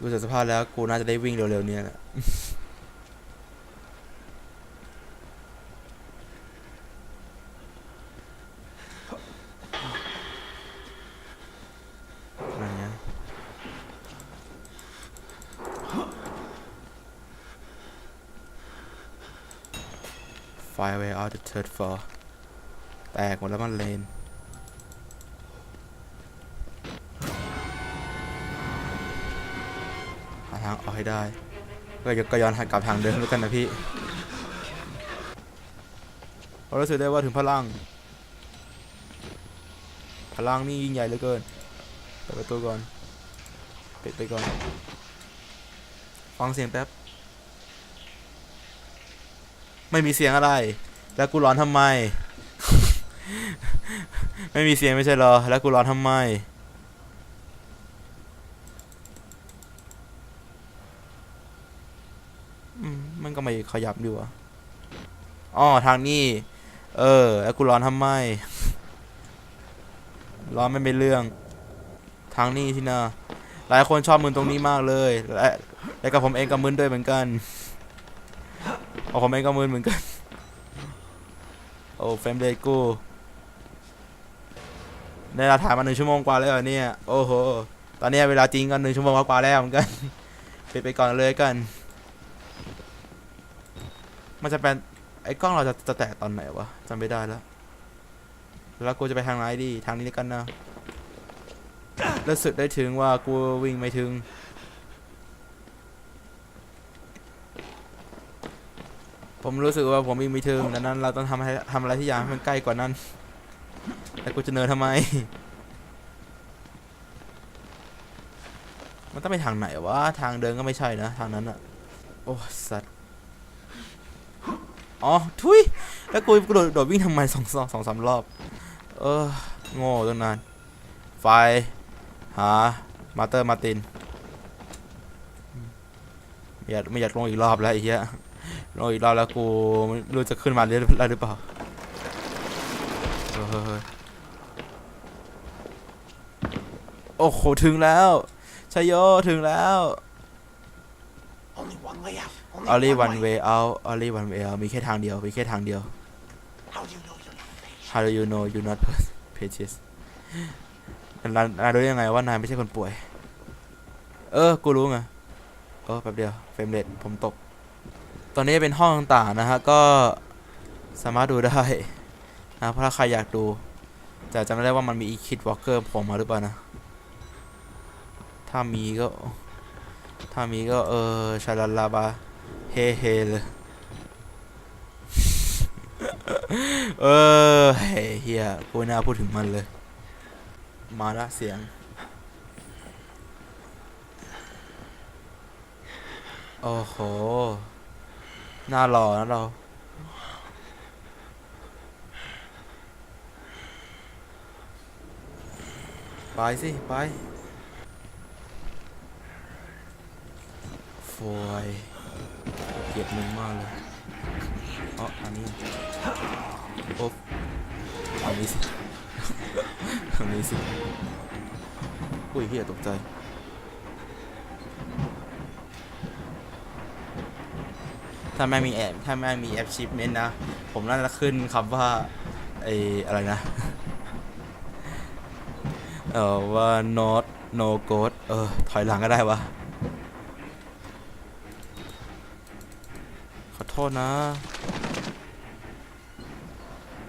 ดูจากสภาพแล้วกูน่าจะได้วิ่งเร็วๆเนี่ยแหละนั่นไง Fire way out the third floor แตกหมดแล้วมันเลน หาทางออก ให้ได้ก็ยก็ย้อนกลับทางเดิมแล้วกันนะพี่เรารู้สึกได้ว่าถึงพลัง พลังนี่ยิ่งใหญ่เหลือเกินเปิดประตูก่อนปิดไปก่อน ฟังเสียงแป๊บ ไม่มีเสียงอะไร แล้วกูร้อนทำไม ไม่มีเสียงไม่ใช่เหรอ แล้วกูร้อนทำไม อื มันก็ไม่ขยับดีวะอ๋อทางนี้ เออแล้วกูร้อนทำไม ร้อนไม่เป็นเรื่อง ทางนี้ที่นาหลายคนชอบมึนตรงนี้มากเลยและและกับผมเองก็มึนด้วยเหมือนกันเอาผมเองก็มึนเหมือนกัน โอ้เฟมเรทกูในเราถ่ายมาหนึ่งชั่วโมงกว่าแล้วเนี่ย โอ้โห ตอนนี้เวลาจริงก็หนึ่งชั่วโมงกว่าแล้วเหมือนกัน ไปไปก่อนเลยกัน มันจะเป็นไอ้กล้องเราจะจะแตกตอนไหนวะจำไม่ได้แล้ว แล้วกูจะไปทางไหนดีทางนี้กันนะรู้สึกได้ถึงว่ากูวิ่งไม่ถึง ผมรู้สึกว่าผมวิ่งไม่ถึงดังนั้นเราต้องทำให้ทำอะไรที่อย่างให้มันใกล้กว่านั้นแต่กูจะเนินทำไม มันต้องไปทางไหนวะ ทางเดินก็ไม่ใช่นะ ทางนั้นอะโอ้สัตว์ อ๋อ ทุย แล้วกูกระโดดโดดวิ่งทำไมสองสองสองสามรอบ เออโง่ตั้งนาน ไฟ หา มาเตอร์มาตินไม่อยากไม่อยากลงอีกรอบแล้วไอ้เหี้ยลงอีกรอบแล้วกูไม่รู้จะขึ้นมาได้หรือเปล่าเออโอ้โห ถึงแล้วชัยโยถึงแล้ว Only one way out. Only, only one, one way out only one way out มีแค่ทางเดียว มีแค่ทางเดียว How do you know you're not a patient? How do you know you're not patient นายนายรู้ยังไงว่านายไม่ใช่คนป่วย เออ กูรู้ไงเออแป๊บเดียว เฟรมเรทผมตก ตอนนี้เป็นห้องต่างๆนะฮะ ก็สามารถดูได้นะเพราะถ้าใครอยากดู แต่จำไม่ได้ว่ามันมีอีคิดวอลเกอร์ผมมาหรือเปล่านะ ถ้ามีก็ ถ้ามีก็เออชาลาลาบา เฮเฮเลยเออเฮียกูไม่น่าพูดถึงมันเลย มาละเสียง โอ้โหน้าหล่อนะเรา ไปสิไปฟอย เกลียดมึงมากเลยเอ๋ออันนี้โอ๊บอันนี้สิอันนี้สิอุ้ยเฮียตกใจถ้าไม่มีแอปถ้าไม่มีแอปชิปเมนนะ ผมน่าจะขึ้นคำว่าไออะไรนะ เออว่า not no code เออ ถอยหลังก็ได้วะ ขอโทษนะ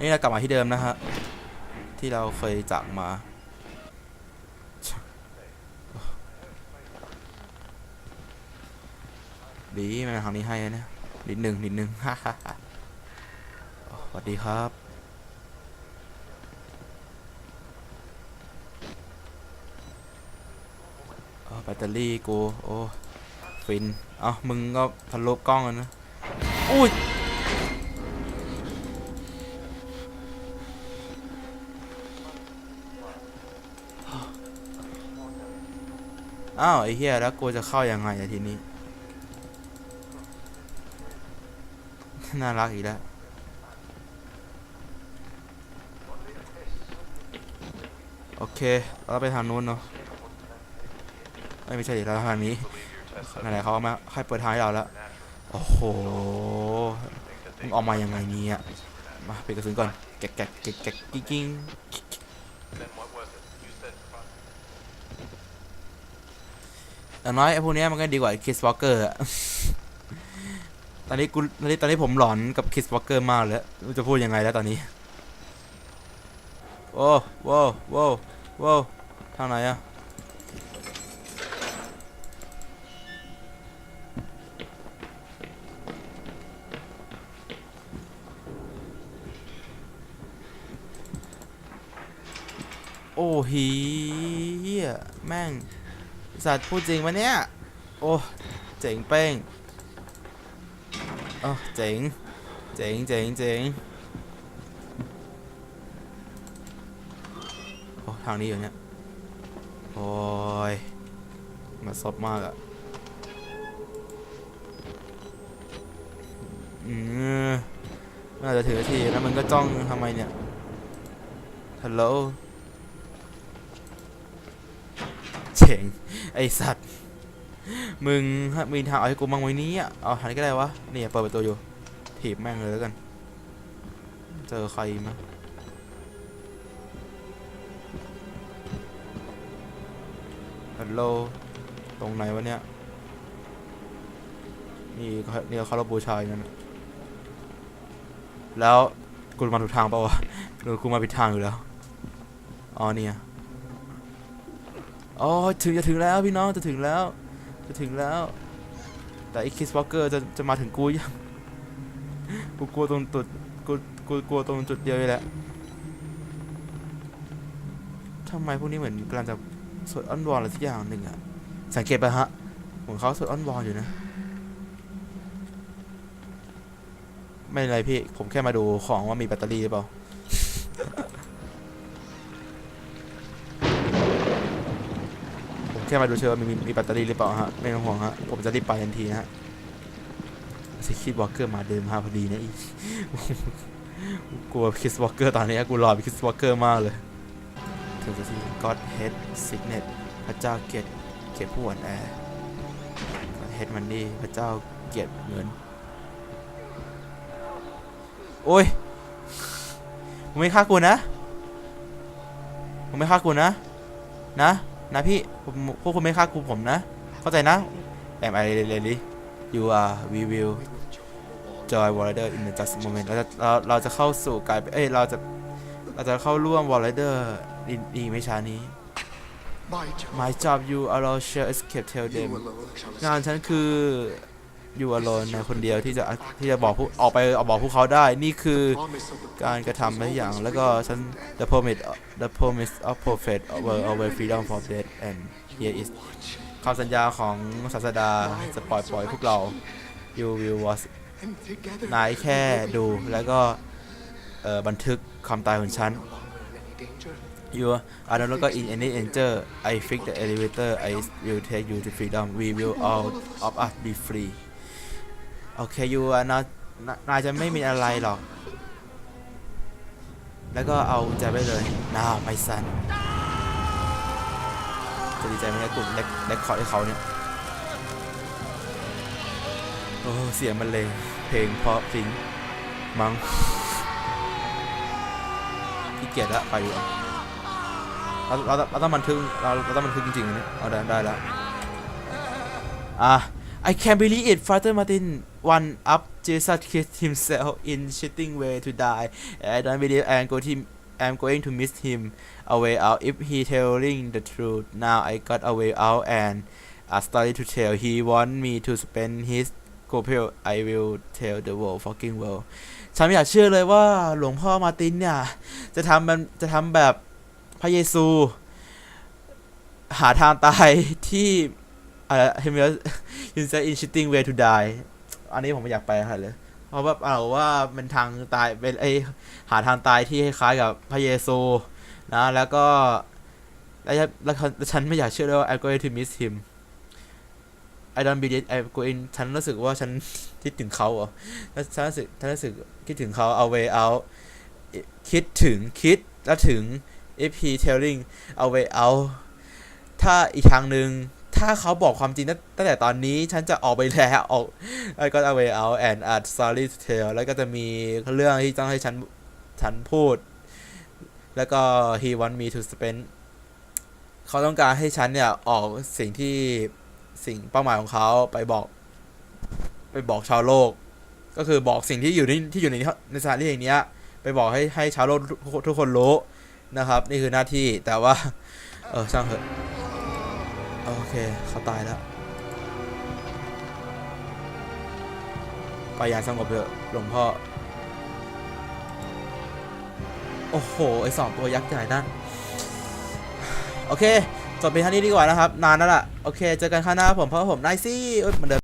นี่เรากลับมาที่เดิมนะฮะ ที่เราเคยจากมา ดีมันทางนี้ให้นะเนี่ยนิดหนึ่งนิดหนึ่งฮ่าฮ่าฮ่าสวัสดีครับแบตเตอรี่กู โอ้ ฟิน เอ้ามึงก็ทะลุกล้องนะ อุ้ยอ้าวไอ้เหี้ยแล้วกูจะเข้ายังไงอะทีนี้ น่ารักอีกแล้วโอเค เราไปทางนู้นเนาะไม่ไม่ใช่ดิเราทางนี้นั่นแหละเขามาค่อยเปิดทางให้เราแล้ว โอ้โหมึงออกมายังไงเนี่ยมาเปิดกระสุนก่อนแกะแกะแกะแกะกิ้งกิ้งอย่างน้อยไอ้พวกเนี้ยมันก็ดีกว่าคิสวอ l เกอร์อะตอนนี้กูตอนนี้ตอนนี้ผมหลอนกับคิสวอ l เกอร์มากเลยจะพูดยังไงแล้วตอนนี้โอ้โว้โว้โว้ทางไหนอะ โอ้ฮีแม่งสัตว์พูดจริงปะเนี่ย โอ้เจ๋งเป้งเออเจ๋ง เจ๋งเจ๋งเจ๋งโอ้ทางนี้อยู่เนี่ย โอ้ยมาซบมากอะอืมน่าจะถือทีแล้วมันก็จ้องทำไมเนี่ยฮัลโหล เจ๋งไอสัตว์ มึงมีทางเอาให้กูบ้างไหมเนี้อะเอาหันก็ได้วะนี่เปิดประตูอยู่ถีบแม่งเลยแล้วกัน เจอใครมั้ยฮัลโหลตรงไหนวะเนี่ย นี่นี่เขาเราบูชายนั้นแล้วกูมาถูกทางเปล่าวะหรือกูมาผิดทางอยู่แล้ว อ๋อเนี่ย อ๋อถึงจะถึงแล้วพี่น้องจะถึงแล้ว จะถึงแล้ว แต่ไอ้คิสวอลเกอร์จะจะมาถึงกูยังกูกลัวตรงจุดกูกูกลัวตรงจุดเดียวนี่แหละทำไมพวกนี้เหมือนกำลังจะสวดอ้อนวอนอะไรสักอย่างหนึ่งอะสังเกตไปฮะเหมือนเขาสวดอ้อนวอนอยู่นะ ไม่เป็นไรพี่ ผมแค่มาดูของว่ามีแบตเตอรี่หรือเปล่า แค่มาดูเชื่อมีมีแบตเตอรี่หรือเปล่าฮะ ไม่ต้องห่วงฮะ ผมจะรีบไปทันทีนะฮะซิคิดวอลเกอร์มาเดินมาพอดีนะอีกลัวคิสวอลเกอร์ตอนนี้กูรอคิสวอลเกอร์มากเลย ถึงจะที่ God Head Signet พระเจ้าเกียรติเกียรติผู้อ่อนแอ God Head Money พระเจ้าเกียรติเงิน โอ้ยมึงไม่ฆ่ากูนะมึงไม่ฆ่ากูนะ นะ นะพี่ผมพวกคุณไม่ฆ่ากูผมนะ เข้าใจนะแอมไอเรเลลี่ you are we will join Warrior in the just moment เราจะเราเราจะเข้าสู่กลายเป็นเอ้ยเราจะเราจะเข้าร่วม Warrior ดีดีไม่ช้านี้ My job. My job you alone shall escape tell You them alone shall งานฉันคือ you alone ในคนเดียวที่จะที่จะบอกผู้ออกไปออกบอกพวกเขาได้นี่คือการกระทำหลายอย่างแล้วก็ฉัน the promise the promise of prophet over over freedom from death and here is คำสัญญาของศาสดาจะปล่อยปล่อยพวกเรา you will watch นายแค่ดูแล้วก็บันทึกความตายของฉัน you are no longer in any danger I fix the elevator I will take you to freedom we will all of us be free โอเค you are not นายจะไม่มีอะไรหรอก แล้วก็เอากุญแจไปเลย now my son จะดีใจไหมเนี่ยกลุ่มเล็กเล็กคอร์ดให้เขาเนี่ย โอ้เสียงมันเลยเพลงเพราะฟิงมังขี้เกียจละไปอยู่เราเราเราต้องบันทึกเราเราต้องบันทึกจริงๆอันนี้เอาได้ได้แล้วอะ I can't believe it Father Martin one up Jesus kissed himself in shitting way to die I don't believe I'm going to I'm going to miss him a way out if he telling the truth now I got a way out and a story to tell he want me to spend his g o p e l I will tell the world fucking world ฉันไม่อยากเชื่อเลยว่าหลวงพ่อมาตินเนี่ย จะทำมันจะทำแบบพระเยซู หาทางตายที่อะไรเฮมิลยินเซ อันนี้ผมไม่อยากไปค่ะเลย เพราะว่าเอาว่าเป็นทางตายเป็นไอหาทางตายที่คล้ายกับพระเยซูนะแล้วก็แล้วฉันแล้วฉันไม่อยากเชื่อเลยว่า I'm going to miss him I don't believe I'm going ฉันรู้สึกว่าฉันคิดถึงเขาเหรอฉันรู้สึกฉันรู้สึกคิดถึงเขา a way out คิดถึงคิดแล้วถึง if he telling a way out ถ้าอีกทางหนึ่ง ถ้าเขาบอกความจริงตั้งแต่ตอนนี้ฉันจะออกไปแล้วออกแล้วก็ away out and a sorry to tell แล้วก็จะมีเรื่องที่ต้องให้ฉันฉันพูด แล้วก็ he want me to spend เขาต้องการให้ฉันเนี่ย ออกสิ่งที่สิ่งเป้าหมายของเขาไปบอก ไปบอกชาวโลก ก็คือบอกสิ่งที่อยู่ในที่อยู่ในในสถานที่อย่างเนี้ย ไปบอกให้ให้ชาวโลกทุกทุกคนรู้นะครับ นี่คือหน้าที่แต่ว่า เออช่างเถอะ โอเค เขาตายแล้วไปอย่าสงบเถอะหลวงพ่อ โอ้โห ไอสองตัวยักษ์ใหญ่นั่น โอเค จบเป็นท่านี้ดีกว่านะครับ นานแล้วล่ะ โอเค เจอกันข้างหน้าครับผมเพราะผมนายซี่เอ้ยมันเดิน